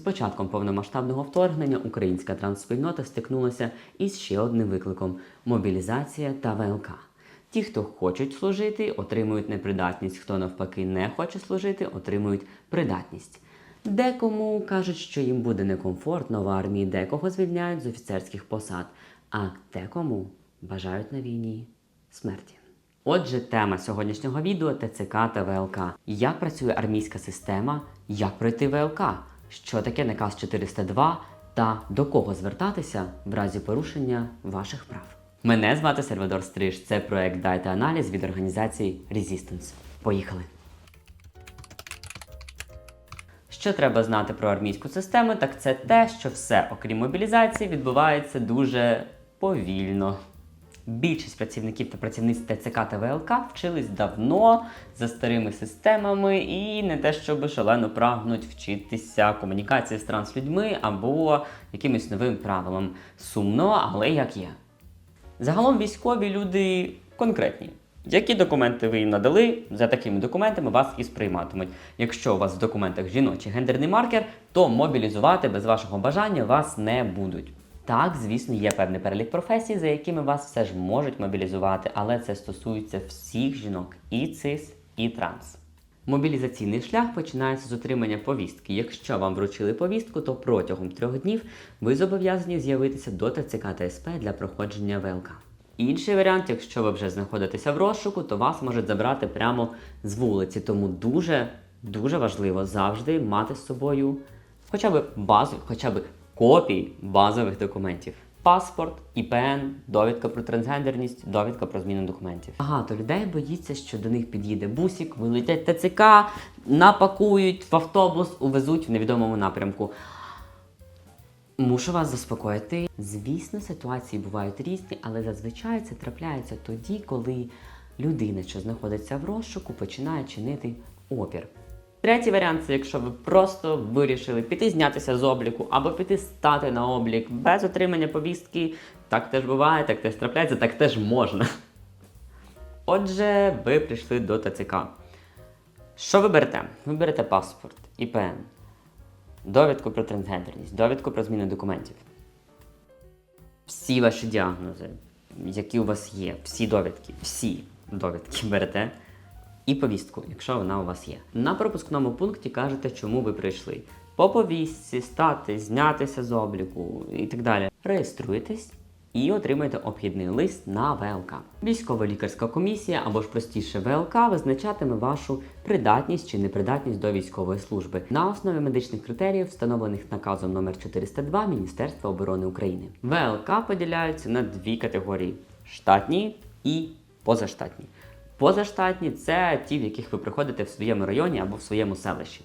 З початком повномасштабного вторгнення українська трансспільнота стикнулася із ще одним викликом мобілізація та ВЛК. Ті, хто хочуть служити, отримують непридатність, хто навпаки не хоче служити, отримують придатність. Декому кажуть, що їм буде некомфортно в армії, декого звільняють з офіцерських посад, а декому бажають на війні смерті. Отже, тема сьогоднішнього відео ТЦК та ВЛК. Як працює армійська система, як пройти ВЛК, що таке наказ 402 та до кого звертатися в разі порушення ваших прав. Мене звати Сервадор Стриж. Це проект Дайте аналіз від організації Resistance. Поїхали! Що треба знати про армійську систему, так це те, що все, окрім мобілізації, відбувається дуже повільно. Більшість працівників та працівниць ТЦК та ВЛК вчились давно за старими системами і не те, щоб шалено прагнуть вчитися комунікації з транслюдьми або якимось новим правилам. Сумно, але як є. Загалом військові люди конкретні. Які документи ви їм надали, за такими документами вас і сприйматимуть. Якщо у вас в документах жіночий гендерний маркер, то мобілізувати без вашого бажання вас не будуть. Так, звісно, є певний перелік професій, за якими вас все ж можуть мобілізувати, але це стосується всіх жінок і цис, і транс. Мобілізаційний шлях починається з отримання повістки. Якщо вам вручили повістку, то протягом трьох днів ви зобов'язані з'явитися до ТЦК та СП для проходження ВЛК. Інший варіант, якщо ви вже знаходитеся в розшуку, то вас можуть забрати прямо з вулиці. Тому дуже дуже важливо завжди мати з собою хоча б базу, хоча б копії базових документів. Паспорт, ІПН, довідка про трансгендерність, довідка про зміну документів. Багато людей боїться, що до них під'їде бусик, вилетять ТЦК, напакують в автобус, увезуть в невідомому напрямку. Мушу вас заспокоїти. Звісно, ситуації бувають різні, але зазвичай це трапляється тоді, коли людина, що знаходиться в розшуку, починає чинити опір. Третій варіант це якщо ви просто вирішили піти знятися з обліку або піти стати на облік без отримання повістки. Так теж буває, так теж трапляється, так теж можна. Отже, ви прийшли до ТЦК. Що ви берете? Ви берете паспорт, ІПН, довідку про трансгендерність, довідку про зміну документів. Всі ваші діагнози, які у вас є, всі довідки, всі довідки берете. І повістку, якщо вона у вас є. На пропускному пункті кажете, чому ви прийшли. По повістці, стати, знятися з обліку і так далі. Реєструєтесь і отримаєте обхідний лист на ВЛК. Військово-лікарська комісія або ж простіше ВЛК визначатиме вашу придатність чи непридатність до військової служби на основі медичних критеріїв, встановлених наказом номер 402 Міністерства оборони України. ВЛК поділяються на дві категорії: штатні і позаштатні. Позаштатні це ті, в яких ви приходите в своєму районі або в своєму селищі.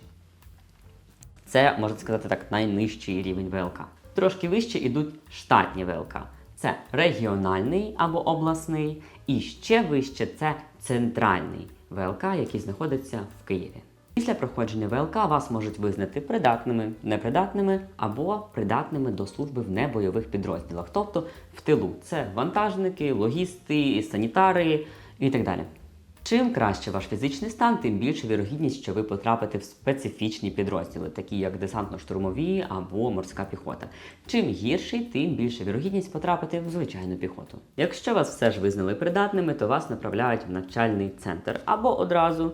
Це, можна сказати так, найнижчий рівень ВЛК. Трошки вище йдуть штатні ВЛК. Це регіональний або обласний, і ще вище це центральний ВЛК, який знаходиться в Києві. Після проходження ВЛК вас можуть визнати придатними, непридатними або придатними до служби в небойових підрозділах, тобто в тилу. Це вантажники, логісти, санітари і так далі. Чим краще ваш фізичний стан, тим більше вірогідність, що ви потрапите в специфічні підрозділи, такі як десантно-штурмові або морська піхота. Чим гірший, тим більше вірогідність потрапити в звичайну піхоту. Якщо вас все ж визнали придатними, то вас направляють в навчальний центр або одразу,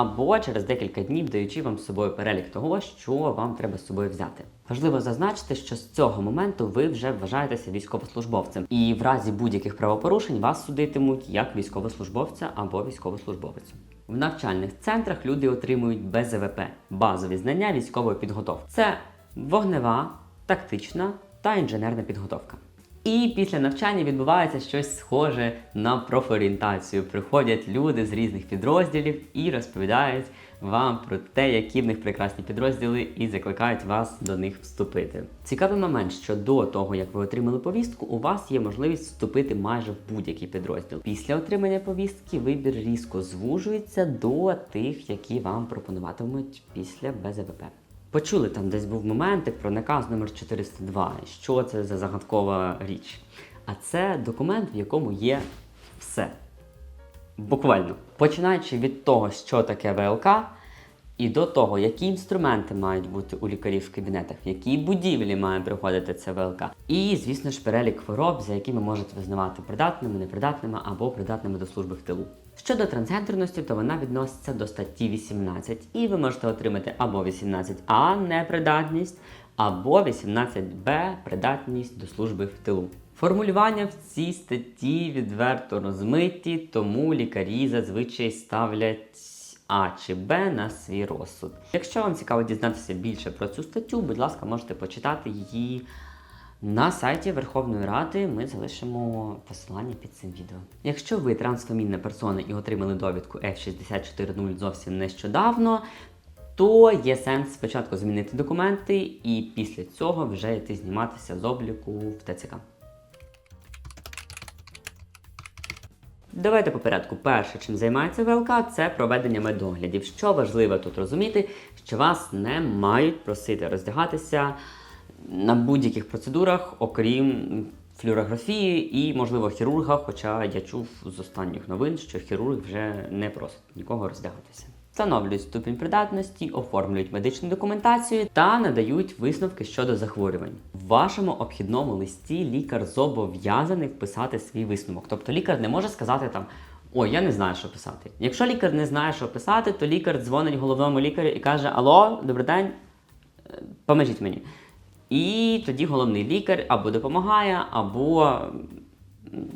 або через декілька днів даючи вам з собою перелік того, що вам треба з собою взяти. Важливо зазначити, що з цього моменту ви вже вважаєтеся військовослужбовцем, і в разі будь-яких правопорушень вас судитимуть як військовослужбовця або військовослужбовицю. В навчальних центрах люди отримують БЗВП базові знання військової підготовки. Це вогнева, тактична та інженерна підготовка. І після навчання відбувається щось схоже на профорієнтацію. Приходять люди з різних підрозділів і розповідають вам про те, які в них прекрасні підрозділи, і закликають вас до них вступити. Цікавий момент, що до того, як ви отримали повістку, у вас є можливість вступити майже в будь-який підрозділ. Після отримання повістки вибір різко звужується до тих, які вам пропонуватимуть після БЗВП. Почули там десь був моментик про наказ номер 402. Що це за загадкова річ? А це документ, в якому є все. Буквально. Починаючи від того, що таке ВЛК, І до того, які інструменти мають бути у лікарів в кабінетах, в якій будівлі має приходити це ВЛК. І, звісно ж, перелік хвороб, за якими можуть визнавати придатними, непридатними або придатними до служби в тилу. Щодо трансгендерності, то вона відноситься до статті 18, і ви можете отримати або 18А непридатність, або 18Б придатність до служби в тилу. Формулювання в цій статті відверто розмиті, тому лікарі зазвичай ставлять А чи Б на свій розсуд. Якщо вам цікаво дізнатися більше про цю статтю, будь ласка, можете почитати її на сайті Верховної Ради. Ми залишимо посилання під цим відео. Якщо ви трансфамільна персона і отримали довідку F640 зовсім нещодавно, то є сенс спочатку змінити документи і після цього вже йти зніматися з обліку в ТЦК. Давайте по порядку. Перше, чим займається ВЛК, це проведення медоглядів. Що важливо тут розуміти, що вас не мають просити роздягатися на будь-яких процедурах, окрім флюорографії і, можливо, хірурга. Хоча я чув з останніх новин, що хірург вже не просить нікого роздягатися. Встановлюють ступінь придатності, оформлюють медичну документацію та надають висновки щодо захворювань. В вашому обхідному листі лікар зобов'язаний вписати свій висновок. Тобто лікар не може сказати там. Ой, я не знаю, що писати. Якщо лікар не знає, що писати, то лікар дзвонить головному лікарю і каже: Алло, добрий день, е, поможіть мені. І тоді головний лікар або допомагає, або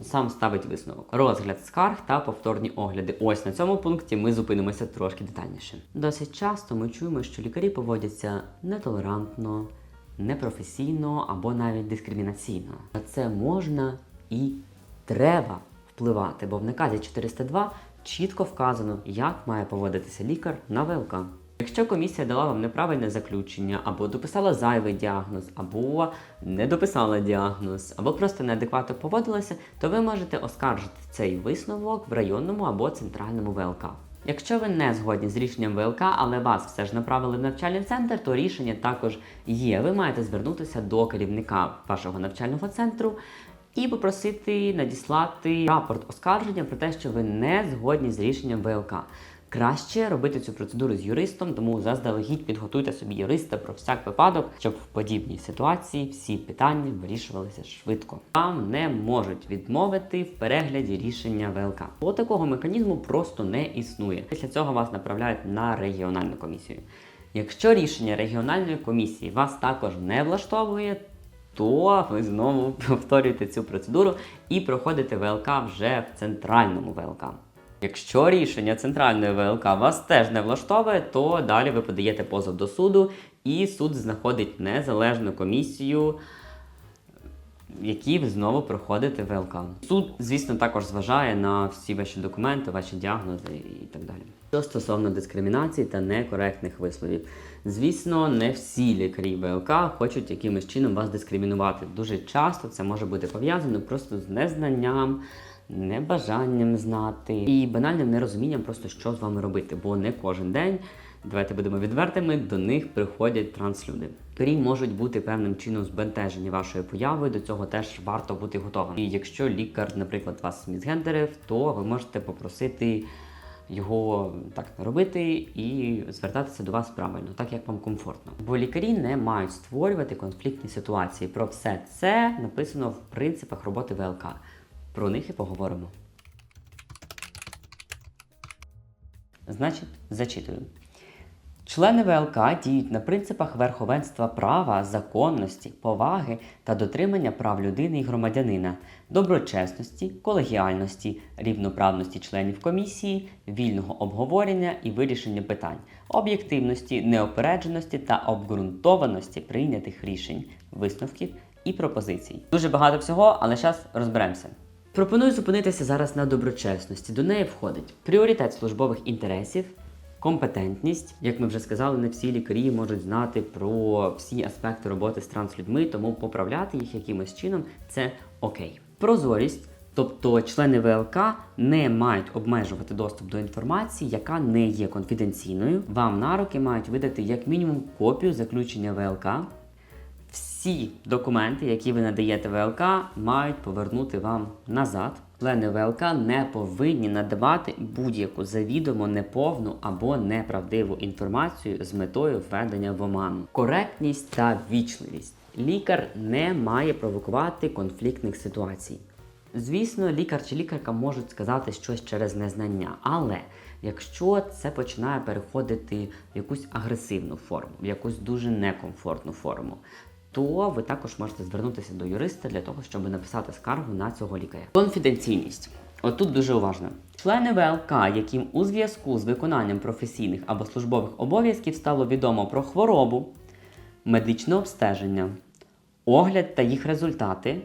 сам ставить висновок. Розгляд скарг та повторні огляди. Ось на цьому пункті ми зупинимося трошки детальніше. Досить часто ми чуємо, що лікарі поводяться нетолерантно, непрофесійно або навіть дискримінаційно. На це можна і треба впливати, бо в наказі 402 чітко вказано, як має поводитися лікар на ВЛК. Якщо комісія дала вам неправильне заключення, або дописала зайвий діагноз, або не дописала діагноз, або просто неадекватно поводилася, то ви можете оскаржити цей висновок в районному або центральному ВЛК. Якщо ви не згодні з рішенням ВЛК, але вас все ж направили в навчальний центр, то рішення також є. Ви маєте звернутися до керівника вашого навчального центру і попросити надіслати рапорт оскарження про те, що ви не згодні з рішенням ВЛК. Краще робити цю процедуру з юристом, тому заздалегідь підготуйте собі юриста про всяк випадок, щоб в подібній ситуації всі питання вирішувалися швидко. Вам не можуть відмовити в перегляді рішення ВЛК. Бо такого механізму просто не існує. Після цього вас направляють на регіональну комісію. Якщо рішення регіональної комісії вас також не влаштовує, то ви знову повторюєте цю процедуру і проходите ВЛК вже в центральному ВЛК. Якщо рішення центральної ВЛК вас теж не влаштовує, то далі ви подаєте позов до суду, і суд знаходить незалежну комісію, якій ви знову проходите ВЛК. Суд, звісно, також зважає на всі ваші документи, ваші діагнози і так далі. Що стосовно дискримінації та некоректних висловів, звісно, не всі лікарі ВЛК хочуть якимось чином вас дискримінувати. Дуже часто це може бути пов'язано просто з незнанням небажанням знати і банальним нерозумінням, просто що з вами робити, бо не кожен день. Давайте будемо відвертими, до них приходять транслюди. Лікарі можуть бути певним чином збентежені вашою появою, до цього теж варто бути готовим. І якщо лікар, наприклад, вас мізгендерив, то ви можете попросити його так робити і звертатися до вас правильно, так як вам комфортно. Бо лікарі не мають створювати конфліктні ситуації. Про все це написано в принципах роботи ВЛК. Про них і поговоримо. Значить, зачитую. Члени ВЛК діють на принципах верховенства права, законності, поваги та дотримання прав людини і громадянина, доброчесності, колегіальності, рівноправності членів комісії, вільного обговорення і вирішення питань, об'єктивності, неопередженості та обґрунтованості прийнятих рішень, висновків і пропозицій. Дуже багато всього, але зараз розберемося. Пропоную зупинитися зараз на доброчесності. До неї входить пріоритет службових інтересів, компетентність. Як ми вже сказали, не всі лікарі можуть знати про всі аспекти роботи з транслюдьми, тому поправляти їх якимось чином це окей. Прозорість. Тобто члени ВЛК не мають обмежувати доступ до інформації, яка не є конфіденційною. Вам на руки мають видати як мінімум копію заключення ВЛК. Всі документи, які ви надаєте ВЛК, мають повернути вам назад. Члени ВЛК не повинні надавати будь-яку завідомо неповну або неправдиву інформацію з метою введення в оману. Коректність та вічливість. Лікар не має провокувати конфліктних ситуацій. Звісно, лікар чи лікарка можуть сказати щось через незнання, але якщо це починає переходити в якусь агресивну форму, в якусь дуже некомфортну форму, то ви також можете звернутися до юриста для того, щоб написати скаргу на цього лікаря. Конфіденційність. Отут дуже уважно. Члени ВЛК, яким у зв'язку з виконанням професійних або службових обов'язків стало відомо про хворобу, медичне обстеження, огляд та їх результати,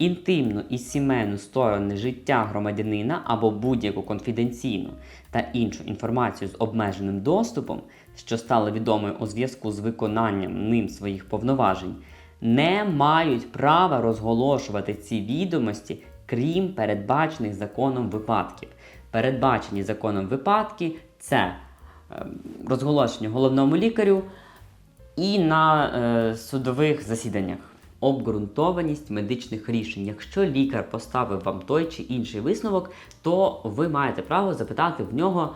інтимну і сімейну сторони життя громадянина або будь-яку конфіденційну та іншу інформацію з обмеженим доступом, що стало відомою у зв'язку з виконанням ним своїх повноважень, не мають права розголошувати ці відомості, крім передбачених законом випадків. Передбачені законом випадки це е, розголошення головному лікарю і на е, судових засіданнях. Обґрунтованість медичних рішень. Якщо лікар поставив вам той чи інший висновок, то ви маєте право запитати в нього,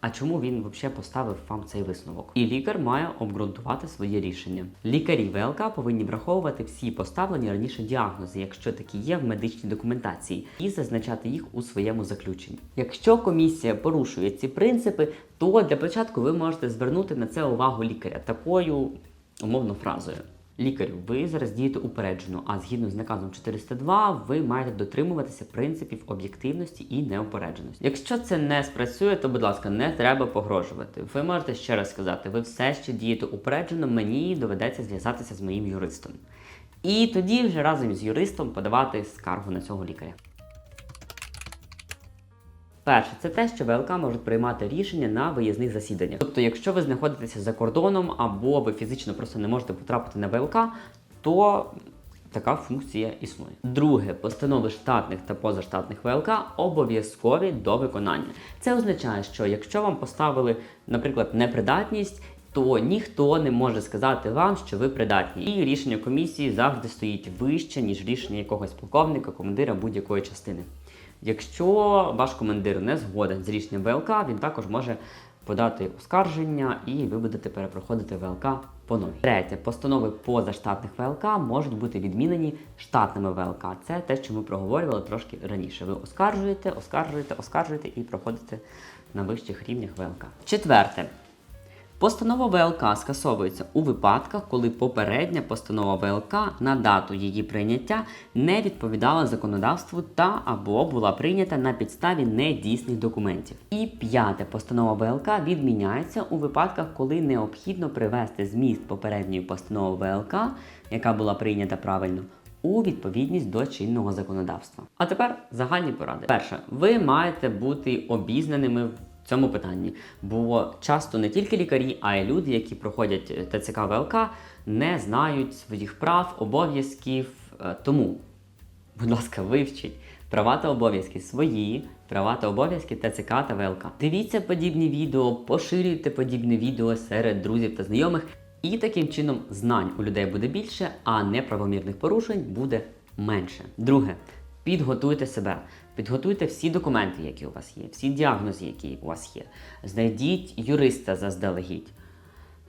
а чому він взагалі поставив вам цей висновок. І лікар має обґрунтувати своє рішення. Лікарі ВЛК повинні враховувати всі поставлені раніше діагнози, якщо такі є в медичній документації, і зазначати їх у своєму заключенні. Якщо комісія порушує ці принципи, то для початку ви можете звернути на це увагу лікаря такою умовно фразою. Лікарю, ви зараз дієте упереджено, а згідно з наказом 402 ви маєте дотримуватися принципів об'єктивності і неупередженості. Якщо це не спрацює, то будь ласка, не треба погрожувати. Ви можете ще раз сказати, ви все ще дієте упереджено, мені доведеться зв'язатися з моїм юристом. І тоді вже разом з юристом подавати скаргу на цього лікаря. Перше, це те, що ВЛК можуть приймати рішення на виїзних засіданнях. Тобто, якщо ви знаходитеся за кордоном або ви фізично просто не можете потрапити на ВЛК, то така функція існує. Друге, постанови штатних та позаштатних ВЛК обов'язкові до виконання. Це означає, що якщо вам поставили, наприклад, непридатність. То ніхто не може сказати вам, що ви придатні, і рішення комісії завжди стоїть вище, ніж рішення якогось полковника, командира будь-якої частини. Якщо ваш командир не згоден з рішенням ВЛК, він також може подати оскарження і ви будете перепроходити ВЛК по новій. Третє, постанови позаштатних ВЛК можуть бути відмінені штатними ВЛК. Це те, що ми проговорювали трошки раніше. Ви оскаржуєте, оскаржуєте, оскаржуєте і проходите на вищих рівнях ВЛК. Четверте. Постанова ВЛК скасовується у випадках, коли попередня постанова ВЛК на дату її прийняття не відповідала законодавству та або була прийнята на підставі недійсних документів. І п'яте постанова ВЛК відміняється у випадках, коли необхідно привести зміст попередньої постанови ВЛК, яка була прийнята правильно. У відповідність до чинного законодавства. А тепер загальні поради. Перше, ви маєте бути обізнаними цьому питанні. Бо часто не тільки лікарі, а й люди, які проходять ТЦК ВЛК, не знають своїх прав, обов'язків. Е, Тому, будь ласка, вивчіть права та обов'язки свої, права та обов'язки ТЦК та ВЛК. Дивіться подібні відео, поширюйте подібні відео серед друзів та знайомих. І таким чином знань у людей буде більше, а неправомірних порушень буде менше. Друге, підготуйте себе. Підготуйте всі документи, які у вас є, всі діагнози, які у вас є. Знайдіть юриста заздалегідь.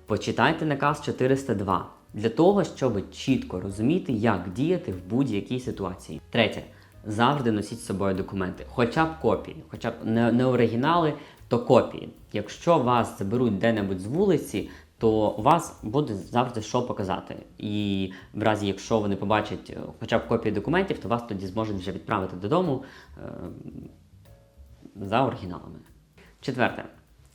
Почитайте наказ 402 для того, щоб чітко розуміти, як діяти в будь-якій ситуації. Третє. Завжди носіть з собою документи, хоча б копії, хоча б не, оригінали, то копії. Якщо вас заберуть де-небудь з вулиці, то у вас буде завжди що показати. І в разі, якщо вони побачать е, хоча б копії документів, то вас тоді зможуть вже відправити додому е, за оригіналами. Четверте.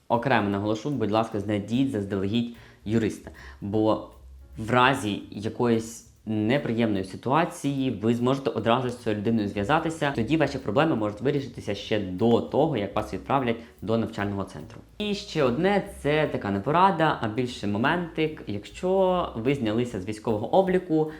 Окремо наголошу, будь ласка, знайдіть заздалегідь юриста. Бо в разі якоїсь неприємної ситуації ви зможете одразу з цією людиною зв'язатися. Тоді ваші проблеми можуть вирішитися ще до того, як вас відправлять до навчального центру. І ще одне це така не порада, а більше моментик. Якщо ви знялися з військового обліку,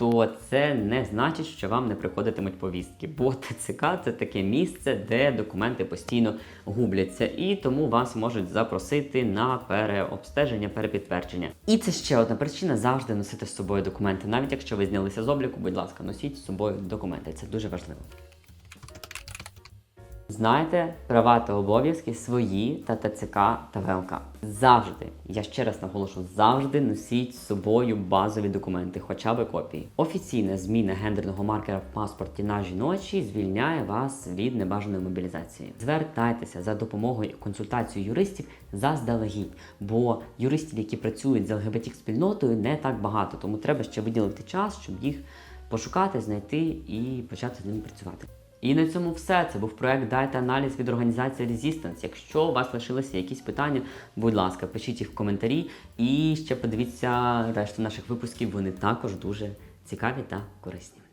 то це не значить, що вам не приходитимуть повістки. Бо ТЦК це таке місце, де документи постійно губляться, і тому вас можуть запросити на переобстеження, перепідтвердження. І це ще одна причина завжди носити з собою документи. Навіть якщо ви знялися з обліку, будь ласка, носіть з собою документи. Це дуже важливо. Знайте права та обов'язки свої та ТЦК та ВЛК. Завжди, я ще раз наголошу, завжди носіть з собою базові документи, хоча б копії. Офіційна зміна гендерного маркера в паспорті на жіночий звільняє вас від небажаної мобілізації. Звертайтеся за допомогою і консультацією юристів заздалегідь, бо юристів, які працюють з ЛГБТ спільнотою, не так багато, тому треба ще виділити час, щоб їх пошукати, знайти і почати з ними працювати. І на цьому все. Це був проект Дайте аналіз від організації Resistance. Якщо у вас лишилися якісь питання, будь ласка, пишіть їх в коментарі. І ще подивіться решту наших випусків. Вони також дуже цікаві та корисні.